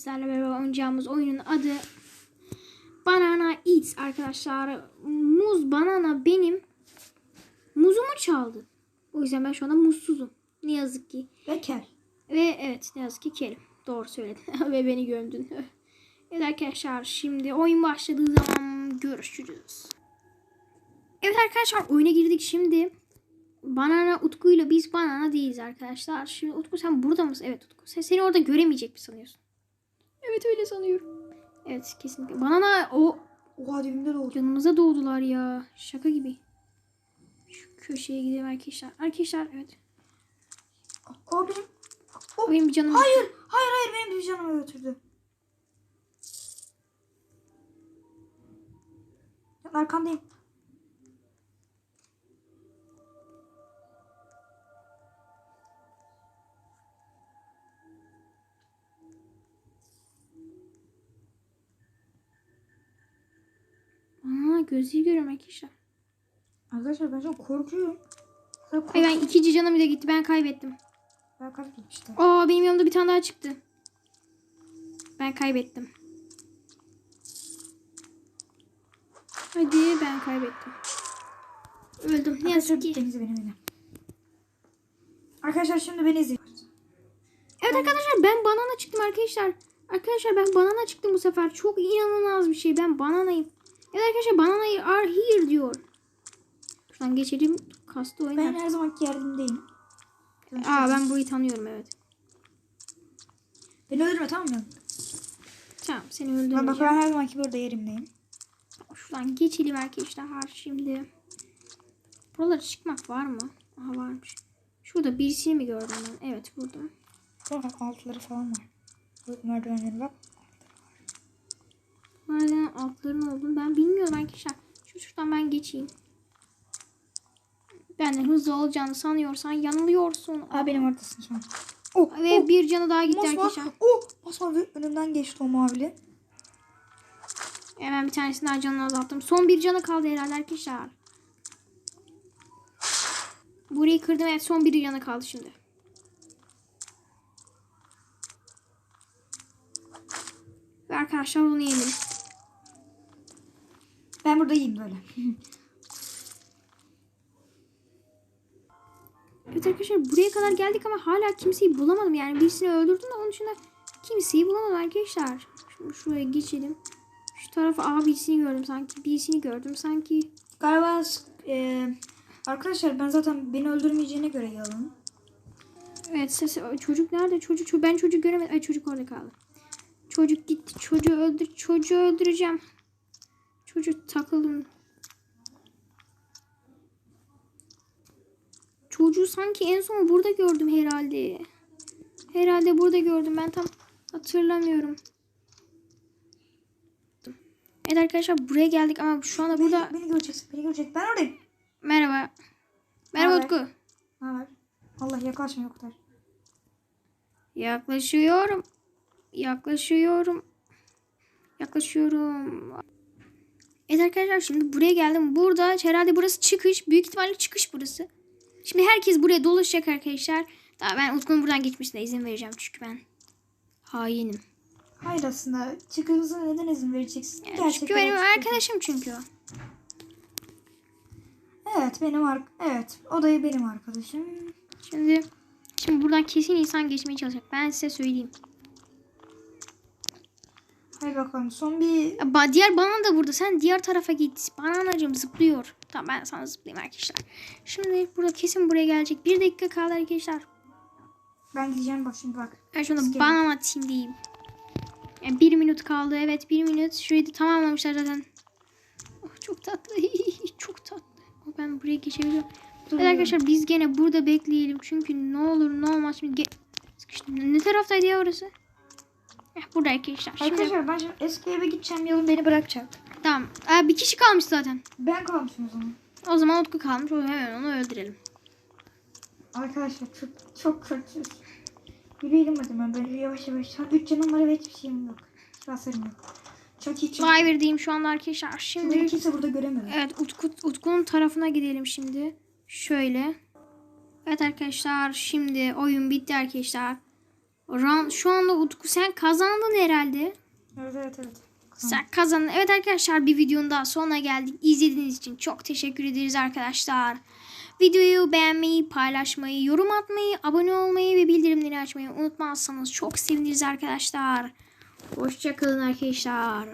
Sizlerle beraber oynayacağımız oyunun adı Banana Eats arkadaşlar. Muz banana benim muzumu çaldı. O yüzden ben şu anda muzsuzum. Ne yazık ki. Ve kel. Ve evet ne yazık ki kelim. Doğru söyledin. Ve beni gömdün. evet arkadaşlar şimdi oyun başladığı zaman görüşürüz. Evet arkadaşlar oyuna girdik şimdi. Banana Utku'yla biz banana değiliz arkadaşlar. Şimdi Utku sen burada mısın? Evet Utku. Sen seni orada göremeyecek mi sanıyorsun? Evet öyle sanıyorum. Evet kesinlikle. Banana o Oha dibimde doğdu. yanımıza doğdular ya. Şaka gibi. Şu köşeye gidelim arkadaşlar. Arkadaşlar evet. O benim. O, Benim bir canım. hayır. Hayır hayır benim bir canımı götürdü. Arkandayım. Aa gözlüğü görüyorum arkadaşlar. Ben çok korkuyorum. Ay ben ikinci canım bir de gitti. Ben kaybettim. Ben kaybetmiştim. Aa benim yanımda bir tane daha çıktı. Ben kaybettim. Hadi ben kaybettim. Öldüm. Ne yazık ki. Arkadaşlar şimdi beni izleyin. Evet arkadaşlar ben banana çıktım arkadaşlar. Arkadaşlar ben banana çıktım bu sefer. Çok inanılmaz bir şey. Ben bananayım. Evet arkadaşlar bananayı are here diyor. Şuradan geçelim. Kastı oynar. Ben her zamanki yerdimdeyim. Aa ben burayı tanıyorum evet. Beni öldürme tamam mı? Tamam seni Ben bak öldürmeyeceğim. ben her zamanki burada yerimdeyim. Şuradan geçelim arkadaşlar şimdi. Buralara çıkmak var mı? Aha varmış. Şurada birisini mi gördüm ben? Evet burada. Bak altları falan var. Bu merdivenlere bak. Altların olduğunu ben bilmiyorum arkadaşlar. Şu şuradan ben geçeyim. Benden hızlı olacağını sanıyorsan yanılıyorsun. Aa benim oradasın şu an. Oh, Ve oh, bir canı daha gitti Masmavi. arkadaşlar. Oh, masmavi önümden geçti o mavili. Hemen bir tanesini daha canını azalttım. Son bir canı kaldı herhalde arkadaşlar. Burayı kırdım evet son bir canı kaldı şimdi. Ve arkadaşlar onu yedim. Ben burada iyiyim böyle. Evet arkadaşlar buraya kadar geldik ama hala kimseyi bulamadım. Yani birisini öldürdüm de onun dışında kimseyi bulamadım arkadaşlar. Şimdi şuraya geçelim. Şu tarafa aa birisini gördüm sanki. Birisini gördüm sanki. Galiba e, arkadaşlar ben zaten beni öldürmeyeceğine göre yalan. Evet sesi çocuk nerede? Çocuk ço- ben çocuk göremedim. Ay çocuk orada kaldı. Çocuk gitti. Çocuğu öldür. Çocuğu öldüreceğim. Çocuk takıldım. Çocuğu sanki en son burada gördüm herhalde. Herhalde burada gördüm. Ben tam hatırlamıyorum. Evet arkadaşlar buraya geldik ama şu anda burada Beni, beni göreceksin, beni görecek. Ben oradayım. merhaba. Merhaba Haber? Utku. Haber? Allah yaklaşma yok der. Yaklaşıyorum. Yaklaşıyorum. Yaklaşıyorum. Evet arkadaşlar şimdi buraya geldim. Burada herhalde burası çıkış. Büyük ihtimalle çıkış burası. Şimdi herkes buraya dolaşacak arkadaşlar. Daha ben Utku'nun buradan geçmesine izin vereceğim çünkü ben hainim. Hayır aslında çıkımıza neden izin vereceksin? Yani çünkü benim arkadaşım çünkü o. Evet benim ar evet o da benim arkadaşım. Şimdi şimdi buradan kesin insan geçmeye çalışacak. Ben size söyleyeyim. Hadi bakalım son bir ba- diğer bana da burada. Sen diğer tarafa git. Bananacığım zıplıyor. Tamam ben sana zıplayayım arkadaşlar. Şimdi burada kesin buraya gelecek. Bir dakika kaldı arkadaşlar. ben gideceğim bak şimdi bak. Ben şu anda Biz banana team'deyim. Yani bir minut kaldı. Evet bir minut. Şurayı da tamamlamışlar zaten. Oh, çok tatlı. çok tatlı. Oh, ben buraya geçebiliyorum. Evet arkadaşlar biz gene burada bekleyelim. Çünkü ne olur ne olmaz. Şimdi Sıkıştım. Ne taraftaydı ya orası? Eh, burada arkadaşlar. Şimdi, Arkadaşlar ben şimdi eski eve gideceğim yolun beni bırakacak. tamam. Aa, bir kişi kalmış zaten. Ben kalmışım o zaman. O zaman Utku kalmış. O hemen onu öldürelim. Arkadaşlar çok çok kötü. Yürüyelim hadi ben böyle yavaş yavaş. Şu an üç canım var ve hiçbir şeyim yok. Hasarım yok. Çok iyi çok. Driver'dayım şu anda arkadaşlar. Şimdi Şimdi kimse burada göremiyor. evet Utku, Utku'nun tarafına gidelim şimdi. Şöyle. Evet arkadaşlar şimdi oyun bitti arkadaşlar. Ran, şu anda Utku sen kazandın herhalde. Evet evet evet. Sen kazandın. Evet arkadaşlar bir videonun daha sonuna geldik. İzlediğiniz için çok teşekkür ederiz arkadaşlar. Videoyu beğenmeyi, paylaşmayı, yorum atmayı, abone olmayı ve bildirimleri açmayı unutmazsanız çok seviniriz arkadaşlar. Hoşçakalın arkadaşlar.